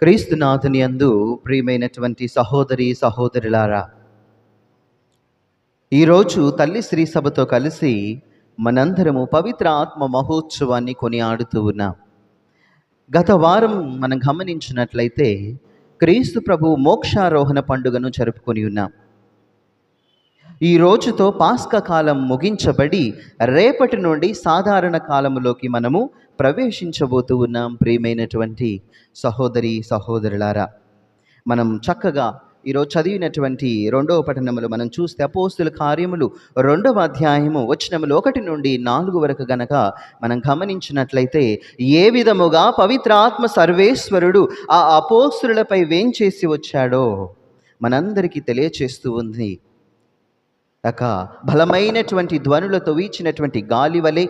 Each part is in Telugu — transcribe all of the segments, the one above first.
క్రీస్తునాథుని అందు ప్రియమైనటువంటి సహోదరి సహోదరులారా ఈరోజు తల్లి శ్రీ సభతో కలిసి మనందరము పవిత్ర ఆత్మ మహోత్సవాన్ని కొనియాడుతూ ఉన్నాం. గత వారం మనం గమనించినట్లయితే క్రీస్తు ప్రభు మోక్షారోహణ పండుగను జరుపుకొని ఉన్నాం. ఈ రోజుతో పాస్క కాలం ముగించబడి రేపటి నుండి సాధారణ కాలములోకి మనము ప్రవేశించబోతూ ఉన్నాం ప్రియమైనటువంటి సహోదరి సహోదరులారా. మనం చక్కగా ఈరోజు చదివినటువంటి రెండవ పఠనములు మనం చూస్తే అపోస్తుల కార్యములు రెండవ అధ్యాయము వచనములు ఒకటి నుండి నాలుగు వరకు గనక మనం గమనించినట్లయితే ఏ విధముగా పవిత్రాత్మ సర్వేశ్వరుడు ఆ అపోస్తులపై వేంచేసి వచ్చాడో మనందరికీ తెలియచేస్తూ ఉంది. ఒక బలమైనటువంటి ధ్వనులతో వీచినటువంటి గాలి వలె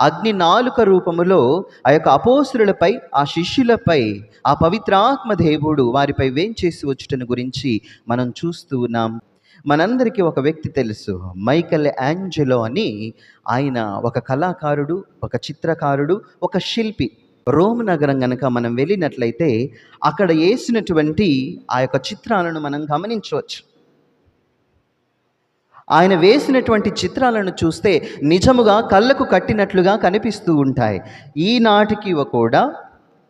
అగ్ని నాలుక రూపములో ఆ యొక్క అపోసులపై ఆ శిష్యులపై ఆ పవిత్రాత్మ దేవుడు వారిపై వేంచేసి వచ్చుటను గురించి మనం చూస్తూ ఉన్నాం. మనందరికీ ఒక వ్యక్తి తెలుసు. మైకల్ యాంజెలో అని ఆయన ఒక కళాకారుడు ఒక చిత్రకారుడు ఒక శిల్పి. రోమ్ నగరం కనుక మనం వెళ్ళినట్లయితే అక్కడ వేసినటువంటి ఆ యొక్క చిత్రాలను మనం గమనించవచ్చు. ఆయన వేసినటువంటి చిత్రాలను చూస్తే నిజముగా కళ్ళకు కట్టినట్లుగా కనిపిస్తూ ఉంటాయి. ఈనాటికి కూడా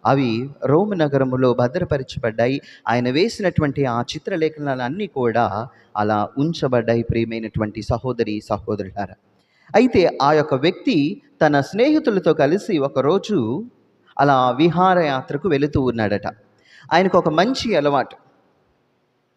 అవి రోమ్ నగరములో భద్రపరచబడ్డాయి. ఆయన వేసినటువంటి ఆ చిత్రలేఖనాలన్నీ కూడా అలా ఉంచబడ్డాయి ప్రియమైనటువంటి సహోదరి సహోదరులారా. అయితే ఆ యొక్క వ్యక్తి తన స్నేహితులతో కలిసి ఒకరోజు అలా విహారయాత్రకు వెళుతూ ఉన్నాడట. ఆయనకు ఒక మంచి అలవాటు.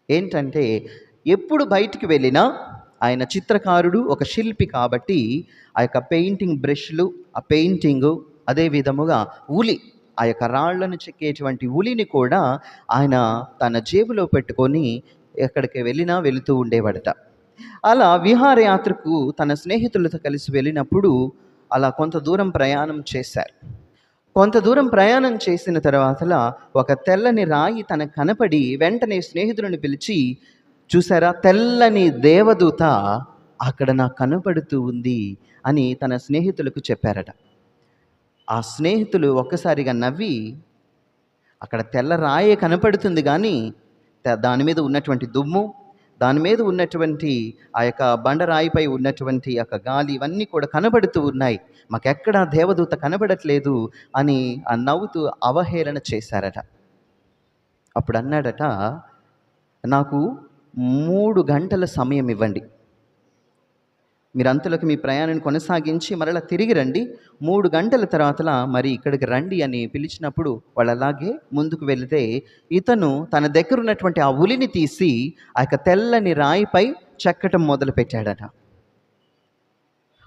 ఏంటంటే ఎప్పుడు బయటికి వెళ్ళినా ఆయన చిత్రకారుడు ఒక శిల్పి కాబట్టి ఆ యొక్క పెయింటింగ్ బ్రష్లు ఆ పెయింటింగు అదే విధముగా ఉలి ఆ యొక్క రాళ్ళను చెక్కేటువంటి ఉలిని కూడా ఆయన తన జేబులో పెట్టుకొని ఎక్కడికి వెళ్ళినా వెళుతూ ఉండేవాడట. అలా విహారయాత్రకు తన స్నేహితులతో కలిసి వెళ్ళినప్పుడు అలా కొంత దూరం ప్రయాణం చేశారు. కొంత దూరం ప్రయాణం చేసిన తర్వాత ఒక తెల్లని రాయి తనకు కనపడి వెంటనే స్నేహితులను పిలిచి చూసారా? తెల్లని దేవదూత అక్కడ నాకు కనబడుతూ ఉంది అని తన స్నేహితులకు చెప్పారట. ఆ స్నేహితులు ఒక్కసారిగా నవ్వి అక్కడ తెల్ల రాయే కనపడుతుంది కానీ దాని మీద ఉన్నటువంటి దుమ్ము దాని మీద ఉన్నటువంటి ఆ యొక్క బండరాయిపై ఉన్నటువంటి ఆ యొక్క గాలి ఇవన్నీ కూడా కనబడుతూ ఉన్నాయి. మాకెక్కడా దేవదూత కనబడట్లేదు అని ఆ నవ్వుతూ అవహేళన చేశారట. అప్పుడు అన్నాడట నాకు మూడు గంటల సమయం ఇవ్వండి. మీరు అంతలోకి మీ ప్రయాణాన్ని కొనసాగించి మరలా తిరిగి రండి. మూడు గంటల తర్వాత మరి ఇక్కడికి రండి అని పిలిచినప్పుడు వాళ్ళు అలాగే ముందుకు వెళితే ఇతను తన దగ్గర ఉన్నటువంటి ఆ ఉలిని తీసి ఆ యొక్క తెల్లని రాయిపై చెక్కటం మొదలుపెట్టాడట.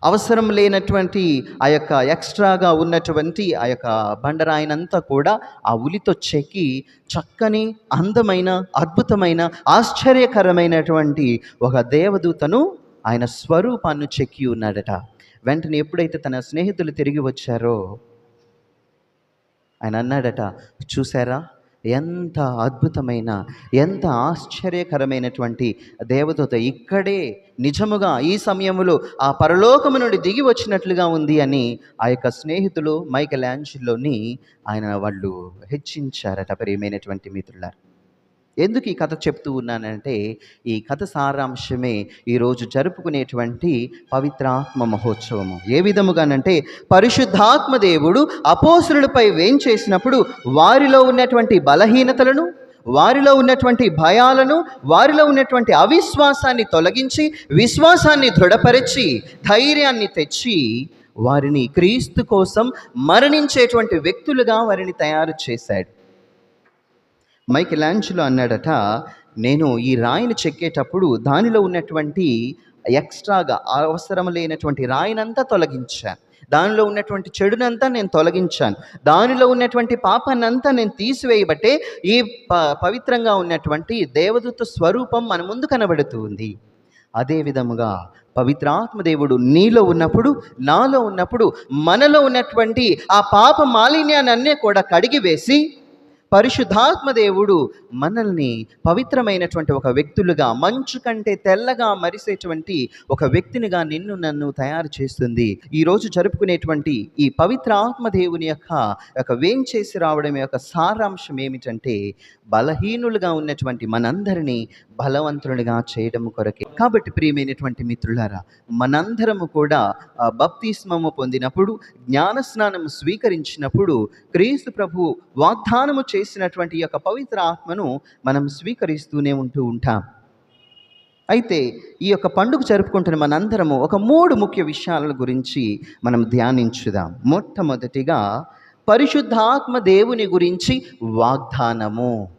అవసరం లేనటువంటి ఆ యొక్క ఎక్స్ట్రాగా ఉన్నటువంటి ఆ యొక్క బండరాయినంతా కూడా ఆ ఉలితో చెక్కి చక్కని అందమైన అద్భుతమైన ఆశ్చర్యకరమైనటువంటి ఒక దేవదూతను ఆయన స్వరూపాన్ని చెక్కి ఉన్నాడట. వెంటనే ఎప్పుడైతే తన స్నేహితులు తిరిగి వచ్చారో ఆయన అన్నాడట చూసారా ఎంత అద్భుతమైన ఎంత ఆశ్చర్యకరమైనటువంటి దేవదూత ఇక్కడే నిజముగా ఈ సమయంలో ఆ పరలోకము నుండి దిగి వచ్చినట్లుగా ఉంది అని ఆ యొక్క స్నేహితులు మైకల్ యాంజిల్లోని ఆయన వాళ్ళు హెచ్చించారట ప్రియమైనటువంటి మిత్రులారు. ఎందుకు ఈ కథ చెప్తూ ఉన్నానంటే ఈ కథ సారాంశమే ఈరోజు జరుపుకునేటువంటి పవిత్రాత్మ మహోత్సవము. ఏ విధముగానంటే పరిశుద్ధాత్మ దేవుడు అపోసురులపై వేంచేసినప్పుడు వారిలో ఉన్నటువంటి బలహీనతలను వారిలో ఉన్నటువంటి భయాలను వారిలో ఉన్నటువంటి అవిశ్వాసాన్ని తొలగించి విశ్వాసాన్ని దృఢపరిచి ధైర్యాన్ని తెచ్చి వారిని క్రీస్తు కోసం మరణించేటువంటి వ్యక్తులుగా వారిని తయారు చేశాడు. మైక్ యాంజలో అన్నాడట నేను ఈ రాయిని చెక్కేటప్పుడు దానిలో ఉన్నటువంటి ఎక్స్ట్రాగా అవసరం లేనటువంటి రాయినంతా తొలగించాను. దానిలో ఉన్నటువంటి చెడునంతా నేను తొలగించాను. దానిలో ఉన్నటువంటి పాపాన్నంతా నేను తీసివేయబట్టే ఈ ప పవిత్రంగా ఉన్నటువంటి దేవదూత స్వరూపం మన ముందు కనబడుతుంది. అదేవిధముగా అదే విధముగా పవిత్రాత్మ దేవుడు నీలో ఉన్నప్పుడు నాలో ఉన్నప్పుడు మనలో ఉన్నటువంటి ఆ పాప మాలిన్యాన్ని కూడా కడిగివేసి పరిశుద్ధాత్మ దేవుడు మనల్ని పవిత్రమైనటువంటి ఒక వ్యక్తులుగా మంచు కంటే తెల్లగా మరిసేటువంటి ఒక వ్యక్తినిగా నిన్ను నన్ను తయారు చేస్తుంది. ఈ రోజు జరుపుకునేటువంటి ఈ పవిత్ర ఆత్మ దేవుని యొక్క ఒక వేం చేసి రావడం యొక్క సారాంశం ఏమిటంటే బలహీనులుగా ఉన్నటువంటి మనందరినీ బలవంతులుగా చేయడం కొరకే. కాబట్టి ప్రియమైనటువంటి మిత్రులారా మనందరము కూడా బప్తిస్మము పొందినప్పుడు జ్ఞానస్నానము స్వీకరించినప్పుడు క్రీస్తు ప్రభు వాగ్దానము చేసినటువంటి యొక్క పవిత్ర ఆత్మను మనం స్వీకరిస్తూనే ఉంటూ ఉంటాం. అయితే ఈ యొక్క పండుగ జరుపుకుంటున్న మనందరము ఒక మూడు ముఖ్య విషయాల గురించి మనం ధ్యానించుదాం. మొట్టమొదటిగా పరిశుద్ధాత్మ దేవుని గురించి వాగ్దానము.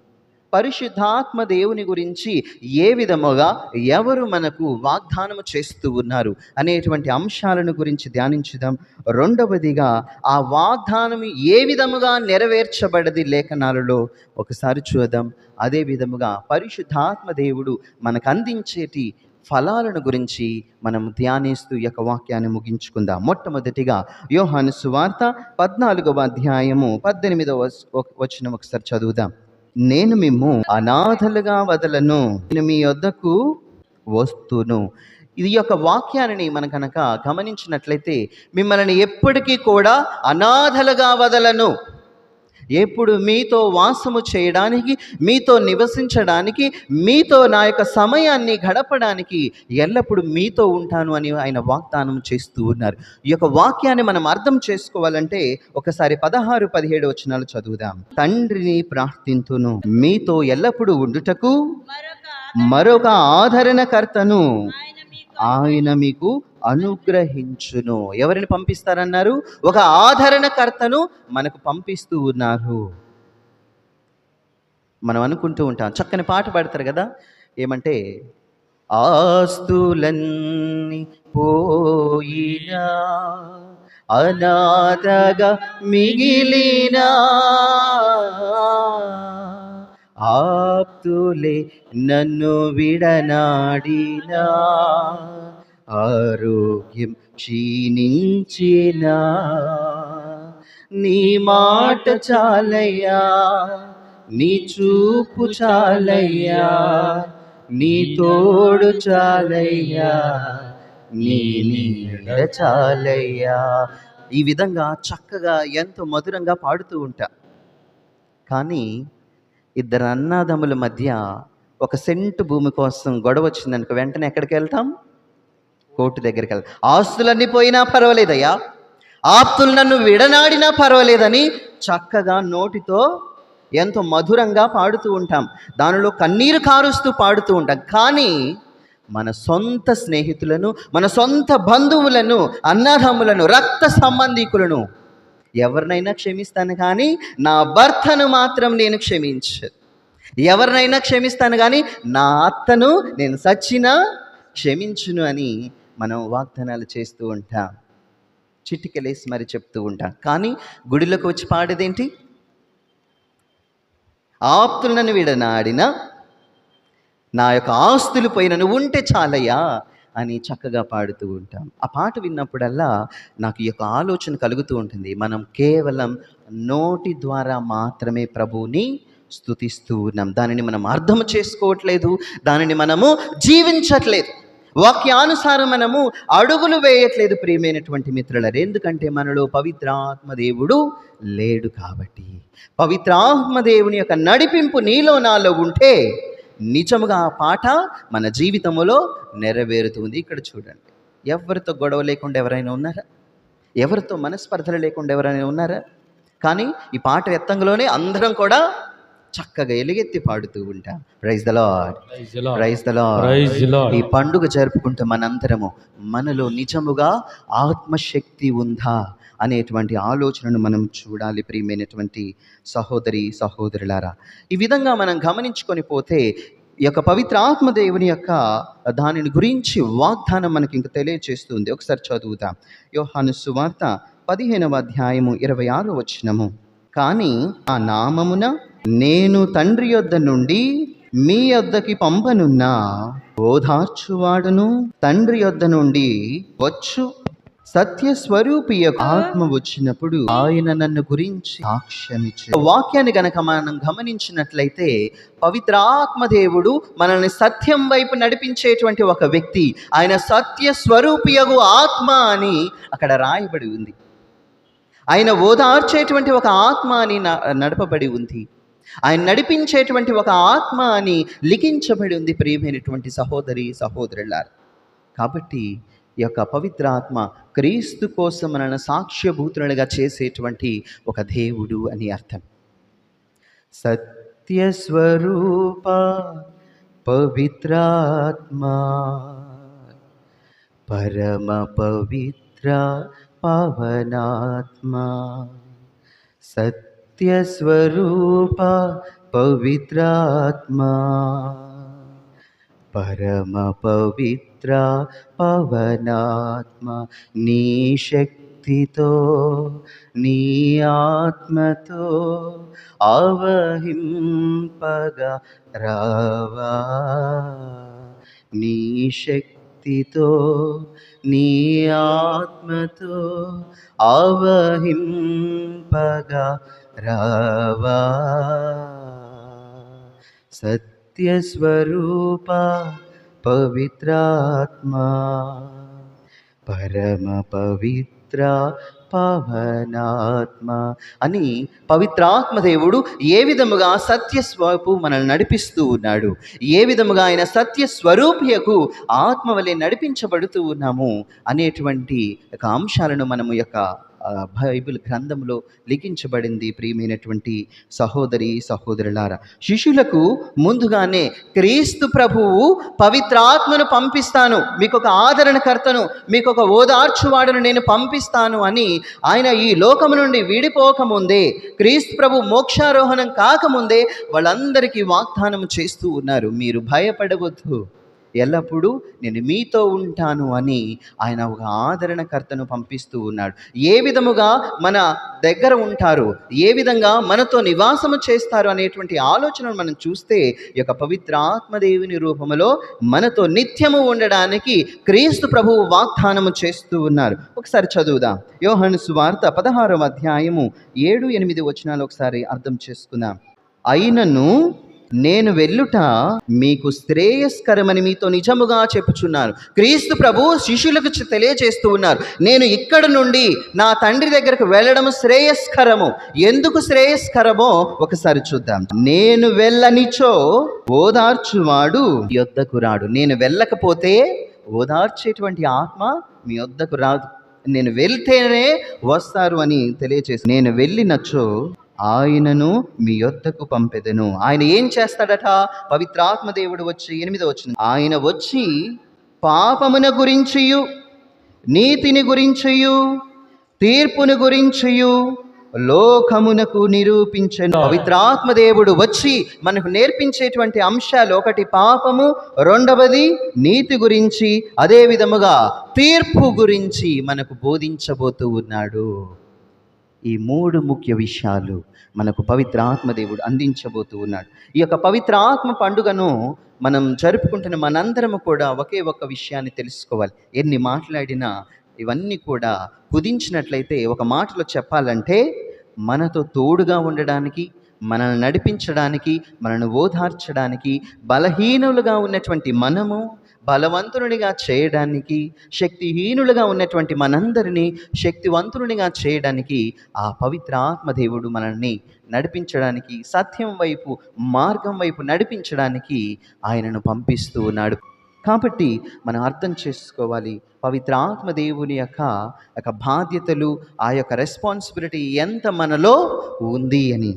పరిశుద్ధాత్మ దేవుని గురించి ఏ విధముగా ఎవరు మనకు వాగ్దానము చేస్తూ ఉన్నారు అనేటువంటి అంశాలను గురించి ధ్యానించుదాం. రెండవదిగా ఆ వాగ్దానం ఏ విధముగా నెరవేర్చబడది లేఖనాలలో ఒకసారి చూద్దాం. అదే విధముగా పరిశుద్ధాత్మ దేవుడు మనకు అందించేటి ఫలాలను గురించి మనం ధ్యానిస్తూ ఈ యొక్క వాక్యాన్ని ముగించుకుందాం. మొట్టమొదటిగా యోహాను సువార్త పద్నాలుగవ అధ్యాయము పద్దెనిమిదవ వచ- వచనం ఒకసారి చదువుదాం. నేను మిమ్ము అనాథలుగా వదలను. నేను మీ వద్దకు వస్తును. ఇది యొక్క వాక్యాన్ని మనం కనుక గమనించినట్లయితే మిమ్మల్ని ఎప్పటికీ కూడా అనాథలుగా వదలను. ఎప్పుడు మీతో వాసము చేయడానికి మీతో నివసించడానికి మీతో నా యొక్క సమయాన్ని గడపడానికి ఎల్లప్పుడూ మీతో ఉంటాను అని ఆయన వాగ్దానం చేస్తూ ఉన్నారు. ఈ యొక్క వాక్యాన్ని మనం అర్థం చేసుకోవాలంటే ఒకసారి పదహారు పదిహేడు వచనాలు చదువుదాం. తండ్రిని ప్రార్థింతును మీతో ఎల్లప్పుడూ ఉండుటకు మరొక ఆదరణకర్తను ఆయన మీకు అనుగ్రహించును. ఎవరిని పంపిస్తారన్నారు? ఒక ఆదరణకర్తను మనకు పంపిస్తూ ఉన్నారు. మనం అనుకుంటూ ఉంటాం. చక్కని పాట పాడతారు కదా? ఏమంటే ఆస్తులన్నీ పోయినా అనాథగా మిగిలినా ఆప్తులే నన్ను విడనాడినా ఆరోగ్యం క్షీణించినా. నీ మాట చాలయ్యా నీ చూపు చాలయ్యా నీ తోడు చాలయ్యా నీ నీడ చాలయ్యా. ఈ విధంగా చక్కగా ఎంతో మధురంగా పాడుతూ ఉంటా. కానీ ఇద్దరు అన్నాదమ్ముల మధ్య ఒక సెంటు భూమి కోసం గొడవ వచ్చిందనుకో వెంటనే ఎక్కడికి వెళ్తాం? కోర్టు దగ్గరికి వెళ్ళాలి ఆస్తులన్నీ పోయినా పర్వాలేదయ్యా. ఆప్తులు నన్ను విడనాడినా పర్వాలేదని చక్కగా నోటితో ఎంతో మధురంగా పాడుతూ ఉంటాం. దానిలో కన్నీరు కారుస్తూ పాడుతూ ఉంటాం. కానీ మన సొంత స్నేహితులను మన సొంత బంధువులను అన్నదమ్ములను రక్త సంబంధికులను ఎవరినైనా క్షమిస్తాను కానీ నా భర్తను మాత్రం నేను క్షమించ ఎవరినైనా క్షమిస్తాను కానీ నా అత్తను నేను సచ్చినా క్షమించును అని మనం వాగ్దానాలు చేస్తూ ఉంటాం చిటికెలేసి మరి చెప్తూ ఉంటాం. కానీ గుడిలోకి వచ్చి పాడేదేంటి? ఆప్తులను విడనాడిన నా యొక్క ఆస్తులు పోయినను ఉంటే చాలయ్యా అని చక్కగా పాడుతూ ఉంటాం. ఆ పాట విన్నప్పుడల్లా నాకు ఈ యొక్క ఆలోచన కలుగుతూ ఉంటుంది. మనం కేవలం నోటి ద్వారా మాత్రమే ప్రభువుని స్థుతిస్తూ ఉన్నాం. దానిని మనం అర్థం చేసుకోవట్లేదు. దానిని మనము జీవించట్లేదు. వాక్యానుసారం మనము అడుగులు వేయట్లేదు ప్రియమైనటువంటి మిత్రులరు. ఎందుకంటే మనలో పవిత్రాత్మ దేవుడు లేడు కాబట్టి. పవిత్రాత్మ దేవుని యొక్క నడిపింపు నీలో నాలో ఉంటే నిజముగా ఆ పాట మన జీవితంలో నెరవేరుతుంది. ఇక్కడ చూడండి. ఎవరితో గొడవ లేకుండా ఎవరైనా ఉన్నారా? ఎవరితో మనస్పర్ధలు లేకుండా ఎవరైనా ఉన్నారా? కానీ ఈ పాట ఎత్తంలోనే అందరం కూడా చక్కగా ఎలుగెత్తి పాడుతూ ఉంటాం. Praise the Lord. Praise the. ఈ పండుగ జరుపుకుంటే మనందరము మనలో నిజముగా ఆత్మశక్తి ఉందా అనేటువంటి ఆలోచనను మనం చూడాలి ప్రియమైనటువంటి సహోదరి సహోదరులారా. ఈ విధంగా మనం గమనించుకొని పోతే ఈ యొక్క పవిత్ర ఆత్మదేవుని యొక్క దానిని గురించి వాగ్దానం మనకి ఇంక తెలియచేస్తుంది. ఒకసారి చదువుతాం యోహాను సువార్త పదిహేనవ అధ్యాయము ఇరవై ఆరు వచ్చినము కానీ ఆ నామమున నేను తండ్రి యొద్ద నుండి మీ యొద్దకి పంపనున్న. ఓదార్చువాడును తండ్రి యొద్ద నుండి వచ్చు. సత్య స్వరూపి యొక్క ఆత్మ వచ్చినప్పుడు ఆయన నన్ను గురించి సాక్ష్యమిచ్చు వాక్యాన్ని గనక మనం గమనించినట్లయితే పవిత్ర ఆత్మ దేవుడు మనల్ని సత్యం వైపు నడిపించేటువంటి ఒక వ్యక్తి ఆయన సత్య స్వరూపియగు ఆత్మ అని అక్కడ రాయబడి ఉంది. ఆయన ఓదార్చేటువంటి ఒక ఆత్మ అని న- నడపబడి ఉంది. ఆయన నడిపించేటువంటి ఒక ఆత్మ అని లిఖించబడి ఉంది ప్రియమైనటువంటి సహోదరి సహోదరులారు. కాబట్టి ఈ యొక్క పవిత్ర ఆత్మ క్రీస్తు కోసం మనల్ని సాక్ష్యభూతులుగా చేసేటువంటి ఒక దేవుడు అని అర్థం. సత్యస్వరూప పవిత్రాత్మ పరమ పవిత్ర పవనాత్మ నిత్యస్వరూప పవిత్రాత్మా పరమ పవిత్ర పవనాత్మ నీ శక్తితో నీ ఆత్మతో ఆవహింపగా రావా నీ శక్తితో నీ ఆత్మతో అవహింపగా రావా. సత్యస్వరూప పవిత్రాత్మా పరమ పవిత్ర పవనాత్మ. అని పవిత్రాత్మ దేవుడు ఏ విధముగా సత్యస్వరూపు మనల్ని నడిపిస్తూ ఉన్నాడు ఏ విధముగా ఆయన సత్యస్వరూపియకు ఆత్మ వలె నడిపించబడుతూ ఉన్నాము అనేటువంటి ఒక అంశాలను మనము యొక్క బైబిల్ గ్రంథంలో లిఖించబడింది ప్రియమైనటువంటి సహోదరి సహోదరులారా. శిష్యులకు ముందుగానే క్రీస్తు ప్రభువు పవిత్రాత్మను పంపిస్తాను. మీకు ఒక ఆదరణకర్తను మీకు ఒక ఓదార్చువాడును నేను పంపిస్తాను అని ఆయన ఈ లోకము నుండి విడిపోకముందే క్రీస్తు ప్రభు మోక్షారోహణం కాకముందే వాళ్ళందరికీ వాగ్దానం చేస్తూ ఉన్నారు. మీరు భయపడవద్దు. ఎల్లప్పుడూ నేను మీతో ఉంటాను అని ఆయన ఒక ఆదరణకర్తను పంపిస్తూ ఉన్నాడు. ఏ విధముగా మన దగ్గర ఉంటారు ఏ విధంగా మనతో నివాసము చేస్తారు అనేటువంటి ఆలోచనను మనం చూస్తే ఈ యొక్క పవిత్ర ఆత్మదేవుని రూపములో మనతో నిత్యము ఉండడానికి క్రీస్తు ప్రభువు వాగ్దానము చేస్తూ ఉన్నారు. ఒకసారి చదువుదాం. యోహను సువార్త పదహారవ అధ్యాయము ఏడు ఎనిమిది వచనాలు ఒకసారి అర్థం చేసుకుందాం. అయినను నేను వెళ్ళుట మీకు శ్రేయస్కరమని మీతో నిజముగా చెప్పుచున్నాను. క్రీస్తు ప్రభు శిష్యులకు తెలియజేస్తూ ఉన్నారు. నేను ఇక్కడ నుండి నా తండ్రి దగ్గరకు వెళ్ళడం శ్రేయస్కరము. ఎందుకు శ్రేయస్కరమో ఒకసారి చూద్దాం. నేను వెళ్ళనిచో ఓదార్చువాడు మీ యొద్దకు రాడు. నేను వెళ్ళకపోతే ఓదార్చేటువంటి ఆత్మ మీ వద్దకు రాదు. నేను వెళ్తేనే వస్తారు అని తెలియచేసి నేను వెళ్ళినచో ఆయనను మీ యొద్దకు పంపెదను. ఆయన ఏం చేస్తాడట? పవిత్రాత్మ దేవుడు వచ్చి ఎనిమిదో వచ్చిన ఆయన వచ్చి పాపమున గురించియు నీతిని గురించియు తీర్పును గురించియు లోకమునకు నిరూపించను. పవిత్రాత్మ దేవుడు వచ్చి మనకు నేర్పించేటువంటి అంశాలు ఒకటి పాపము రెండవది నీతి గురించి అదే విధముగా తీర్పు గురించి మనకు బోధించబోతూ ఉన్నాడు. ఈ మూడు ముఖ్య విషయాలు మనకు పవిత్ర ఆత్మదేవుడు అందించబోతూ ఉన్నాడు. ఈ యొక్క పవిత్ర ఆత్మ పండుగను మనం జరుపుకుంటున్న మనందరము కూడా ఒకే ఒక్క విషయాన్ని తెలుసుకోవాలి. ఎన్ని మాట్లాడినా ఇవన్నీ కూడా కుదించినట్లయితే ఒక మాటలో చెప్పాలంటే మనతో తోడుగా ఉండడానికి మనల్ని నడిపించడానికి మనల్ని ఓదార్చడానికి బలహీనులుగా ఉన్నటువంటి మనము బలవంతునిగా చేయడానికి శక్తిహీనులుగా ఉన్నటువంటి మనందరినీ శక్తివంతునిగా చేయడానికి ఆ పవిత్ర ఆత్మదేవుడు మనల్ని నడిపించడానికి సత్యం వైపు మార్గం వైపు నడిపించడానికి ఆయనను పంపిస్తూ ఉన్నాడు. కాబట్టి మనం అర్థం చేసుకోవాలి పవిత్ర ఆత్మదేవుని యొక్క యొక్క బాధ్యతలు ఆ యొక్క రెస్పాన్సిబిలిటీ ఎంత మనలో ఉంది అని.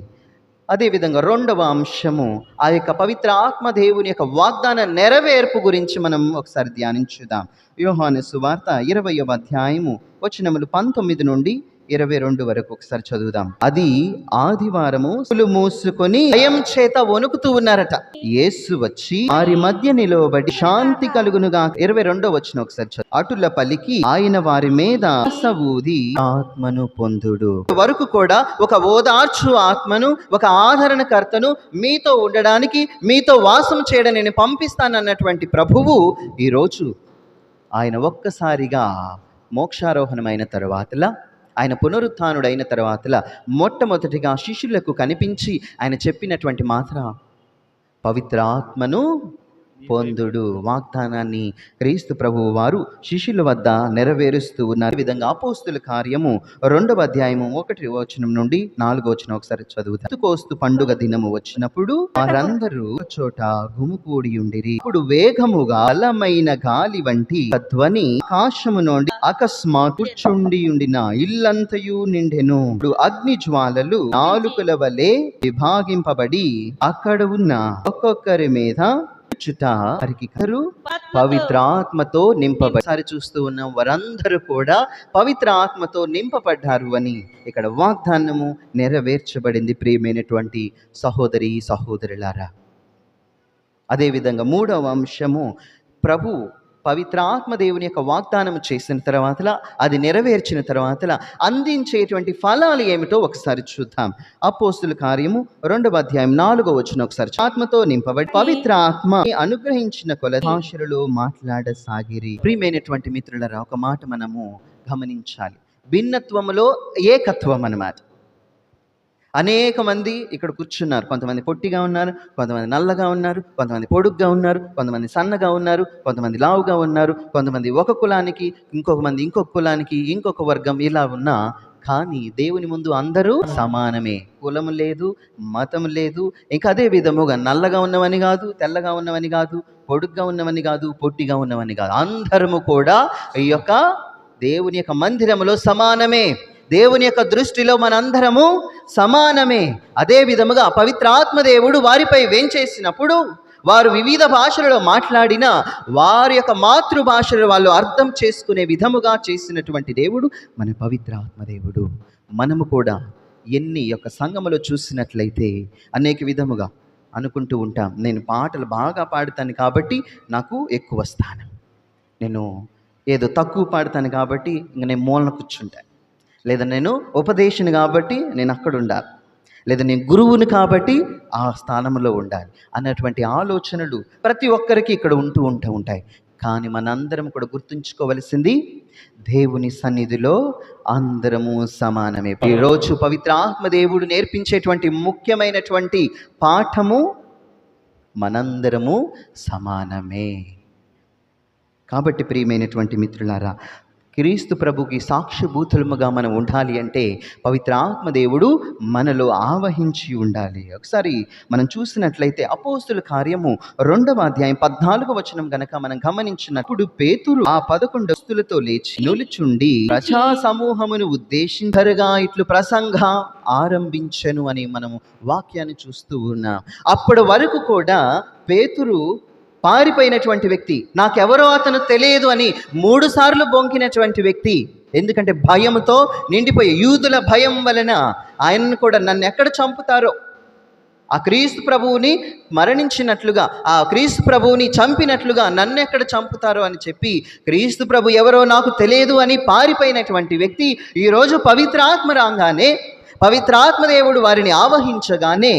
అదేవిధంగా రెండవ అంశము ఆ యొక్క పవిత్ర ఆత్మదేవుని యొక్క వాగ్దాన నెరవేర్పు గురించి మనం ఒకసారి ధ్యానించుదాం. వ్యూహాను సువార్త ఇరవయవ అధ్యాయము వచనములు పంతొమ్మిది నుండి ఇరవై రెండు వరకు ఒకసారి చదువుదాం. అది ఆదివారము సులు మూసుకొని భయం చేత వణుకుతూ ఉన్నారట. యేసు వచ్చి వారి మధ్య నిలవబడి శాంతి కలుగునుగా. ఇరవై రెండో వచ్చిన ఒకసారి చదువు. అటుల పలికి ఆయన వారి మీద ఆశ ఊది ఆత్మను పొందుడు. వరకు కూడా ఒక ఓదార్చు ఆత్మను ఒక ఆదరణకర్తను మీతో ఉండడానికి మీతో వాసం చేయడం నేను పంపిస్తానన్నటువంటి ప్రభువు ఈరోజు ఆయన ఒక్కసారిగా మోక్షారోహణమైన తరువాతలా ఆయన పునరుత్థానుడైన తర్వాతలా మొట్టమొదటిగా శిష్యులకు కనిపించి ఆయన చెప్పినటువంటి మాత్ర పవిత్రాత్మను పొందుడు. వాగ్దానాన్ని క్రీస్తు ప్రభువు వారు శిష్యుల వద్ద నెరవేరుస్తూ ఉన్నారు. ఈ విధంగా అపోస్తుల కార్యము రెండవ అధ్యాయము ఒకటి వచనం నుండి నాలుగో వచనం ఒకసారి చదువుతారు కోస్తు పండుగ దినము వచ్చినప్పుడు వారందరూ ఒక చోట గుమికూడి ఉండిరి. ఇప్పుడు వేగముగా బలమైన గాలి వంటి ధ్వని ఆకాశము నుండి అకస్మాత్ కూర్చుండి ఉండిన ఇల్లంతయు నిండెను. ఇప్పుడు అగ్ని జ్వాలలు నాలుకల వలె విభాగింపబడి అక్కడ ఉన్న ఒక్కొక్కరి మీద చుట వారికి పవిత్రాత్మతో నింపబడి సారి చూస్తూ ఉన్న వారందరూ కూడా పవిత్ర ఆత్మతో నింపబడ్డారు అని ఇక్కడ వాగ్దానము నెరవేర్చబడింది ప్రియమైనటువంటి సహోదరి సహోదరులారా. అదేవిధంగా మూడవ అంశము ప్రభు పవిత్రాత్మ దేవుని యొక్క వాగ్దానం చేసిన తర్వాత అది నెరవేర్చిన తర్వాత అందించేటువంటి ఫలాలు ఏమిటో ఒకసారి చూద్దాం. అపోస్తుల కార్యము రెండవ అధ్యాయం నాలుగో వచ్చిన ఒకసారి ఆత్మతో నింపబడి పవిత్ర ఆత్మ అనుగ్రహించిన కొల భాషలలో మాట్లాడసాగిరి. ప్రియమైనటువంటి మిత్రులరా ఒక మాట మనము గమనించాలి. భిన్నత్వములో ఏకత్వం అన్నమాట. అనేక మంది ఇక్కడ కూర్చున్నారు. కొంతమంది పొట్టిగా ఉన్నారు కొంతమంది నల్లగా ఉన్నారు కొంతమంది పొడుగ్గా ఉన్నారు కొంతమంది సన్నగా ఉన్నారు కొంతమంది లావుగా ఉన్నారు కొంతమంది ఒక కులానికి ఇంకొక మంది ఇంకొక కులానికి ఇంకొక వర్గం ఇలా ఉన్నా కానీ దేవుని ముందు అందరూ సమానమే. కులము లేదు మతం లేదు ఇంకా అదే విధముగా నల్లగా ఉన్నవని కాదు తెల్లగా ఉన్నవని కాదు పొడుగ్గా ఉన్నవని కాదు పొట్టిగా ఉన్నవని కాదు. అందరము కూడా ఈ యొక్క దేవుని యొక్క మందిరములో సమానమే. దేవుని యొక్క దృష్టిలో మనందరము సమానమే. అదే విధముగా పవిత్ర ఆత్మదేవుడు వారిపై వేంచేసినప్పుడు వారు వివిధ భాషలలో మాట్లాడిన వారి యొక్క మాతృభాషలు వాళ్ళు అర్థం చేసుకునే విధముగా చేసినటువంటి దేవుడు మన పవిత్ర ఆత్మదేవుడు. మనము కూడా ఎన్ని యొక్క సంఘములో చూసినట్లయితే అనేక విధముగా అనుకుంటూ ఉంటాం. నేను పాటలు బాగా పాడుతాను కాబట్టి నాకు ఎక్కువ స్థానం. నేను ఏదో తక్కువ పాడతాను కాబట్టి ఇంక నేను మూలన కూర్చుంటాను. లేదా నేను ఉపదేశుని కాబట్టి నేను అక్కడ ఉండాలి. లేదా నేను గురువుని కాబట్టి ఆ స్థానంలో ఉండాలి అన్నటువంటి ఆలోచనలు ప్రతి ఒక్కరికి ఇక్కడ ఉంటూ ఉంటూ ఉంటాయి. కానీ మనందరం కూడా గుర్తుంచుకోవలసింది దేవుని సన్నిధిలో అందరము సమానమే. ఈరోజు పవిత్ర ఆత్మదేవుడు నేర్పించేటువంటి ముఖ్యమైనటువంటి పాఠము మనందరము సమానమే. కాబట్టి ప్రియమైనటువంటి మిత్రులారా క్రీస్తు ప్రభుకి సాక్షిభూతులముగా మనం ఉండాలి అంటే పవిత్ర ఆత్మదేవుడు మనలో ఆవహించి ఉండాలి. ఒకసారి మనం చూసినట్లయితే అపోస్తుల కార్యము రెండవ అధ్యాయం పద్నాలుగు వచనం గనక మనం గమనించినప్పుడు పేతురు ఆ పదకొండు వస్తులతో లేచి నిలుచుండి ప్రజా సమూహమును ఉద్దేశించరుగా ఇట్లు ప్రసంగ ఆరంభించను అని మనము వాక్యాన్ని చూస్తూ ఉన్నాం. అప్పటి వరకు కూడా పేతురు పారిపోయినటువంటి వ్యక్తి. నాకెవరో అతను తెలియదు అని మూడుసార్లు బొంకినటువంటి వ్యక్తి. ఎందుకంటే భయంతో నిండిపోయి యూదుల భయం వలన ఆయనను కూడా నన్ను ఎక్కడ చంపుతారో? ఆ క్రీస్తు ప్రభువుని మరణించినట్లుగా ఆ క్రీస్తు ప్రభువుని చంపినట్లుగా నన్ను ఎక్కడ చంపుతారో అని చెప్పి క్రీస్తు ప్రభు ఎవరో నాకు తెలియదు అని పారిపోయినటువంటి వ్యక్తి ఈరోజు పవిత్రాత్మ రాగానే పవిత్రాత్మదేవుడు వారిని ఆవహించగానే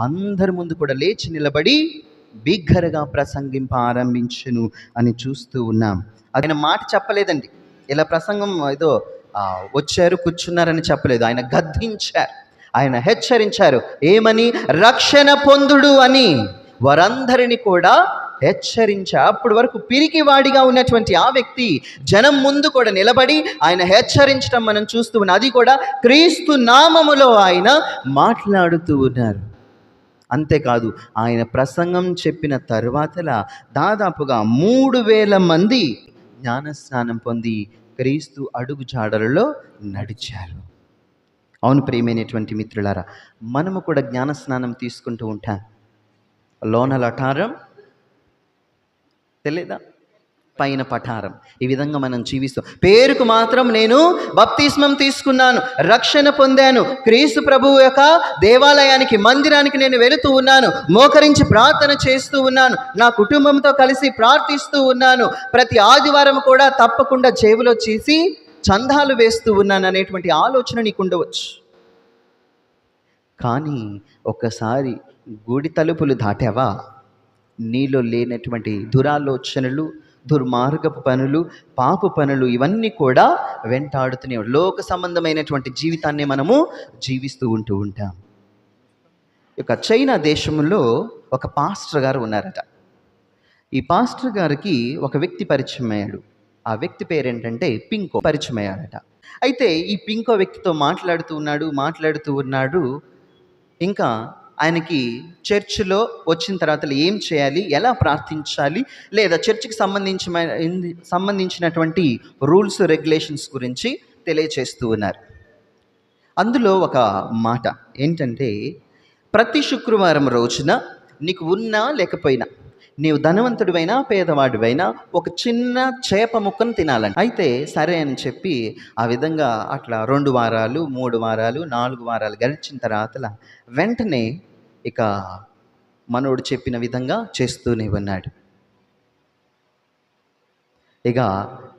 అందరి ముందు కూడా లేచి నిలబడి బిగ్గరగా ప్రసంగింప ఆరంభించును అని చూస్తూ ఉన్నాం. ఆయన మాట చెప్పలేదండి. ఇలా ప్రసంగం ఏదో వచ్చారు కూర్చున్నారని చెప్పలేదు. ఆయన గద్దించారు. ఆయన హెచ్చరించారు. ఏమని? రక్షణ పొందుడు అని వారందరిని కూడా హెచ్చరించా. అప్పటి వరకు పిరికివాడిగా ఉన్నటువంటి ఆ వ్యక్తి జనం ముందు కూడా నిలబడి ఆయన హెచ్చరించడం మనం చూస్తూ ఉన్నాం అది కూడా క్రీస్తు నామములో ఆయన మాట్లాడుతూ ఉన్నారు. అంతేకాదు ఆయన ప్రసంగం చెప్పిన తరువాతలా దాదాపుగా మూడు వేల మంది జ్ఞానస్నానం పొంది క్రీస్తు అడుగు జాడలలో నడిచారు. అవును ప్రియమైనటువంటి మిత్రులారా మనము కూడా జ్ఞానస్నానం తీసుకుంటూ ఉంటాం. లోన లఠారం తెలియదా పైన పఠారం. ఈ విధంగా మనం జీవిస్తాం. పేరుకు మాత్రం నేను బప్తిస్మం తీసుకున్నాను రక్షణ పొందాను. క్రీస్తు ప్రభువు యొక్క దేవాలయానికి మందిరానికి నేను వెళుతూ ఉన్నాను మోకరించి ప్రార్థన చేస్తూ ఉన్నాను నా కుటుంబంతో కలిసి ప్రార్థిస్తూ ఉన్నాను. ప్రతి ఆదివారం కూడా తప్పకుండా జేబులో చేసి చందాలు వేస్తూ ఉన్నాను అనేటువంటి ఆలోచన నీకు ఉండవచ్చు. కానీ ఒక్కసారి గుడి తలుపులు దాటావా? నీలో లేనటువంటి దురాలోచనలు దుర్మార్గపు పనులు పాపు పనులు ఇవన్నీ కూడా వెంటాడుతూనే లోక సంబంధమైనటువంటి జీవితాన్ని మనము జీవిస్తూ ఉంటూ ఉంటాం. ఒక యొక్క చైనా దేశంలో ఒక పాస్టర్ గారు ఉన్నారట. ఈ పాస్టర్ గారికి ఒక వ్యక్తి పరిచయం అయ్యాడు ఆ వ్యక్తి పేరేంటంటే పింకో పరిచయం అయ్యాడట అయితే ఈ పింకో వ్యక్తితో మాట్లాడుతూ ఉన్నాడు మాట్లాడుతూ ఉన్నాడు. ఇంకా ఆయనకి చర్చిలో వచ్చిన తర్వాత ఏం చేయాలి? ఎలా ప్రార్థించాలి? లేదా చర్చికి సంబంధించిన సంబంధించినటువంటి రూల్స్ రెగ్యులేషన్స్ గురించి తెలియచేస్తూ ఉన్నారు. అందులో ఒక మాట ఏంటంటే ప్రతి శుక్రవారం రోజున నీకు ఉన్నా లేకపోయినా నీవు ధనవంతుడివైనా పేదవాడివైనా ఒక చిన్న చేప ముక్కను తినాలని అయితే సరే అని చెప్పి ఆ విధంగా అట్లా రెండు వారాలు మూడు వారాలు నాలుగు వారాలు గడిచిన తర్వాత వెంటనే ఇక మనోడు చెప్పిన విధంగా చేస్తూనే ఉన్నాడు. ఇక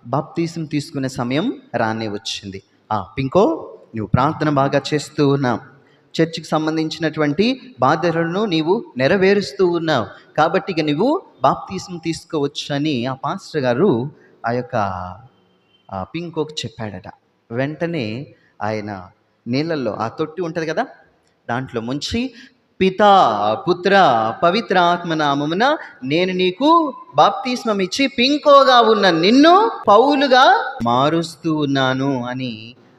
బాప్తీసం తీసుకునే సమయం రానే వచ్చింది. ఆ పింకో నువ్వు ప్రార్థన బాగా చేస్తూ ఉన్నావు. చర్చికి సంబంధించినటువంటి బాధ్యతలను నీవు నెరవేరుస్తూ ఉన్నావు. కాబట్టి ఇక నువ్వు బాప్తీసం తీసుకోవచ్చు అని ఆ పాస్టర్ గారు ఆ యొక్క పింకోకి చెప్పాడట. వెంటనే ఆయన నీళ్ళల్లో ఆ తొట్టి ఉంటుంది కదా దాంట్లో ముంచి పితా పుత్ర పవిత్ర ఆత్మనామమున నేను నీకు బాప్తిస్మం ఇచ్చి పింకోగా ఉన్న నిన్ను పౌలుగా మారుస్తూ ఉన్నాను అని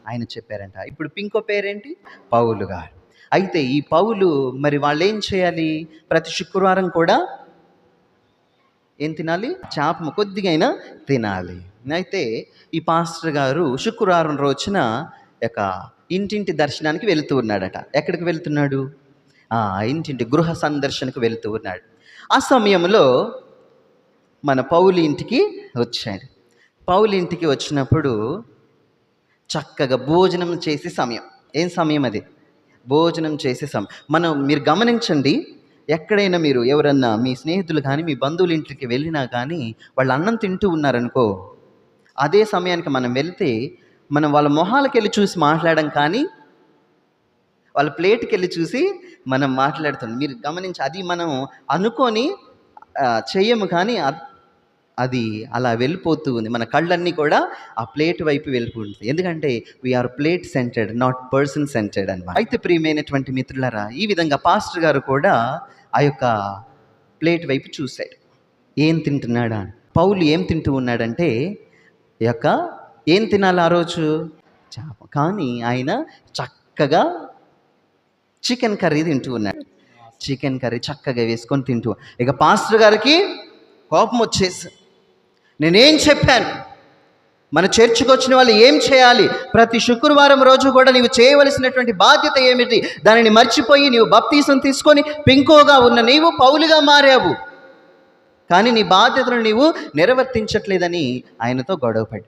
ఆయన చెప్పారంట. ఇప్పుడు పింకో పేరేంటి? పౌలు గారు అయితే ఈ పౌలు మరి వాళ్ళు ఏం చేయాలి? ప్రతి శుక్రవారం కూడా ఏం తినాలి? చేప కొద్దిగైనా తినాలి. అయితే ఈ పాస్టర్ గారు శుక్రవారం రోజున యొక్క ఇంటింటి దర్శనానికి వెళుతూ ఉన్నాడట. ఎక్కడికి వెళ్తున్నాడు? ఆ ఇంటింటి గృహ సందర్శనకు వెళుతూ ఉన్నాడు. ఆ సమయంలో మన పౌలి ఇంటికి వచ్చాడు. పౌలి ఇంటికి వచ్చినప్పుడు చక్కగా భోజనం చేసే సమయం. ఏం సమయం అది? భోజనం చేసే మనం మీరు గమనించండి ఎక్కడైనా మీరు ఎవరన్నా మీ స్నేహితులు కానీ మీ బంధువుల ఇంటికి వెళ్ళినా కానీ వాళ్ళు అన్నం తింటూ ఉన్నారనుకో అదే సమయానికి మనం వెళ్తే మనం వాళ్ళ మొహాలకు వెళ్ళి చూసి మాట్లాడడం కానీ వాళ్ళ ప్లేట్కి వెళ్ళి చూసి మనం మాట్లాడుతున్నాం మీరు గమనించి అది మనం అనుకొని చెయ్యము కానీ అది అలా వెళ్ళిపోతూ ఉంది. మన కళ్ళన్నీ కూడా ఆ ప్లేట్ వైపు వెళ్ళిపోతుంది. ఎందుకంటే we are plate centred not person centred అనమాట అయితే ప్రియమైనటువంటి మిత్రులరా ఈ విధంగా పాస్టర్ గారు కూడా ఆ యొక్క ప్లేట్ వైపు చూశాడు ఏం తింటున్నాడా? అని. పౌలు ఏం తింటూ ఉన్నాడంటే ఈ యొక్క ఏం తినాలి ఆ రోజు? చేప. కానీ ఆయన చక్కగా చికెన్ కర్రీ తింటూ ఉన్నాడు. చికెన్ కర్రీ చక్కగా వేసుకొని తింటూ. ఇక పాస్టర్ గారికి కోపం వచ్చేసి నేనేం చెప్పాను? మన చర్చికి వచ్చిన వాళ్ళు ఏం చేయాలి? ప్రతి శుక్రవారం రోజు కూడా నీవు చేయవలసినటువంటి బాధ్యత ఏమిటి? దానిని మర్చిపోయి నీవు బప్తీసం తీసుకొని పింకోగా ఉన్న నీవు పౌలుగా మారావు. కానీ నీ బాధ్యతను నీవు నిర్వర్తించట్లేదని ఆయనతో గొడవపడి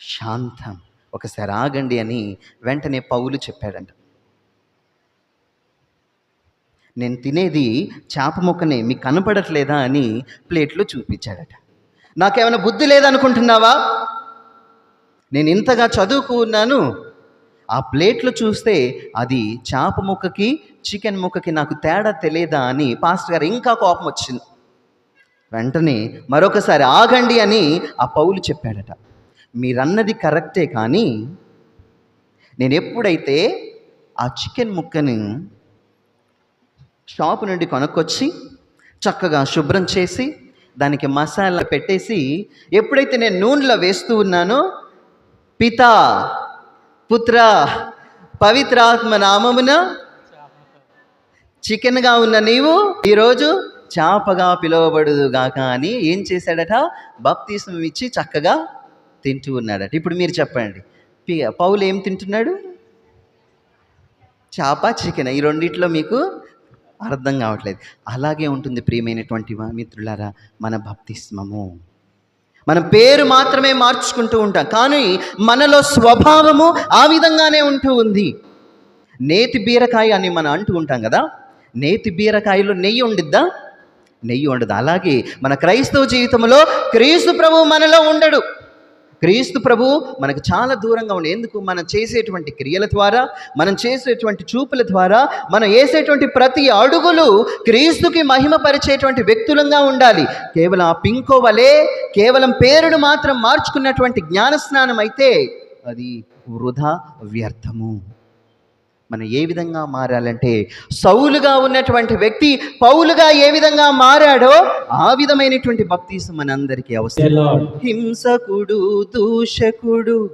శాంతం ఒకసారి ఆగండి అని వెంటనే పౌలు చెప్పాడంట. నేను తినేది చేప మొక్కనే మీకు కనపడట్లేదా? అని ప్లేట్లో చూపించాడట. నాకేమైనా బుద్ధి లేదనుకుంటున్నావా? నేను ఇంతగా చదువుకున్నాను ఆ ప్లేట్లు చూస్తే అది చేప ముక్కకి చికెన్ ముక్కకి నాకు తేడా తెలియదా అని పాస్టర్ గారు ఇంకా కోపం వచ్చింది. వెంటనే మరొకసారి ఆగండి అని ఆ పౌలు చెప్పాడట. మీరన్నది కరెక్టే కానీ నేను ఎప్పుడైతే ఆ చికెన్ ముక్కని షాపు నుండి కొనుక్కొచ్చి చక్కగా శుభ్రం చేసి దానికి మసాలా పెట్టేసి ఎప్పుడైతే నేను నూనెలో వేస్తూ ఉన్నానో పితా పుత్ర పవిత్రాత్మ నామమున చికెన్గా ఉన్న నీవు ఈరోజు చేపగా పిలువబడుగాక అని ఏం చేశాడట? బప్తీసం ఇచ్చి చక్కగా తింటూ ఉన్నాడట. ఇప్పుడు మీరు చెప్పండి. పౌలు ఏం తింటున్నాడు? చేప చికెన్. ఈ రెండిట్లో మీకు అర్థం కావట్లేదు. అలాగే ఉంటుంది ప్రియమైనటువంటి మిత్రులారా మన భక్తిస్మము. మన పేరు మాత్రమే మార్చుకుంటూ ఉంటాం. కానీ మనలో స్వభావము ఆ విధంగానే ఉంటూ ఉంది. నేతి బీరకాయ అని మనం అంటూ ఉంటాం కదా? నేతి బీరకాయలో నెయ్యి ఉండిద్దా? నెయ్యి ఉండదు. అలాగే మన క్రైస్తవ జీవితంలో క్రీస్తు ప్రభు మనలో ఉండడు. క్రీస్తు ప్రభు మనకు చాలా దూరంగా ఉండి ఎందుకు? మనం చేసేటువంటి క్రియల ద్వారా మనం చేసేటువంటి చూపుల ద్వారా మనం వేసేటువంటి ప్రతి అడుగులు క్రీస్తుకి మహిమపరిచేటువంటి వ్యక్తులంగా ఉండాలి. కేవలం ఆ పింకో వలె కేవలం పేరును మాత్రం మార్చుకున్నటువంటి జ్ఞానస్నానం అయితే అది వృధా వ్యర్థము. మనం ఏ విధంగా మారాలంటే సౌలుగా ఉన్నటువంటి వ్యక్తి పౌలుగా ఏ విధంగా మారాడో ఆ విధమైనటువంటి భక్తిసం మనందరికీ అవసరం. హింసకుడు దూషకుడు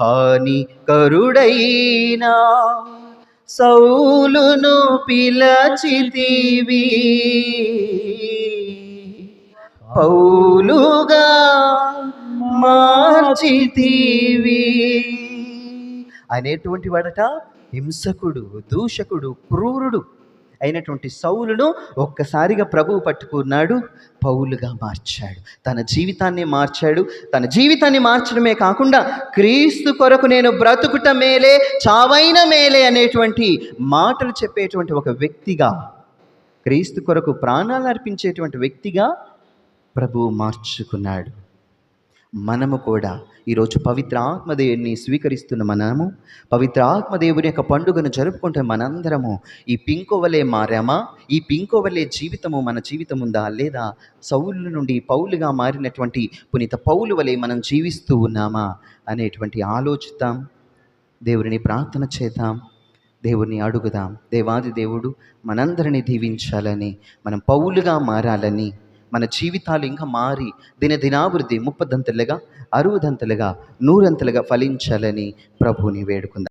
హాని కరుడైనా సౌలును పిలచితివి. పౌలుగా మార్చితివి. ఆయన ఎటువంటి వాడట హింసకుడు దూషకుడు క్రూరుడు అయినటువంటి సౌలును ఒక్కసారిగా ప్రభువు పట్టుకున్నాడు పౌలుగా మార్చాడు. తన జీవితాన్ని మార్చాడు. తన జీవితాన్ని మార్చడమే కాకుండా క్రీస్తు కొరకు నేను బ్రతుకుట మేలే చావైన మేలే అనేటువంటి మాటలు చెప్పేటువంటి ఒక వ్యక్తిగా క్రీస్తు కొరకు ప్రాణాలు అర్పించేటువంటి వ్యక్తిగా ప్రభువు మార్చుకున్నాడు. మనము కూడా ఈరోజు పవిత్ర ఆత్మదేవుని స్వీకరిస్తున్న మనము పవిత్ర ఆత్మదేవుని యొక్క పండుగను జరుపుకుంటే మనందరము ఈ పింకోవలే మారామా ఈ పింకోవలే జీవితము మన జీవితం ఉందా లేదా? సౌలు నుండి పౌలుగా మారినటువంటి పునీత పౌలు వలె మనం జీవిస్తూ ఉన్నామా? అనేటువంటి ఆలోచిద్దాం. దేవుడిని ప్రార్థన చేద్దాం. దేవుడిని అడుగుదాం. దేవాది దేవుడు మనందరిని దీవించాలని మనం పౌలుగా మారాలని మన జీవితాలు ఇంకా మారి దినదినాభివృద్ధి ముప్పదంతలుగా అరువుదంతలుగా నూరంతలుగా ఫలించాలని ప్రభువుని వేడుకుందాం.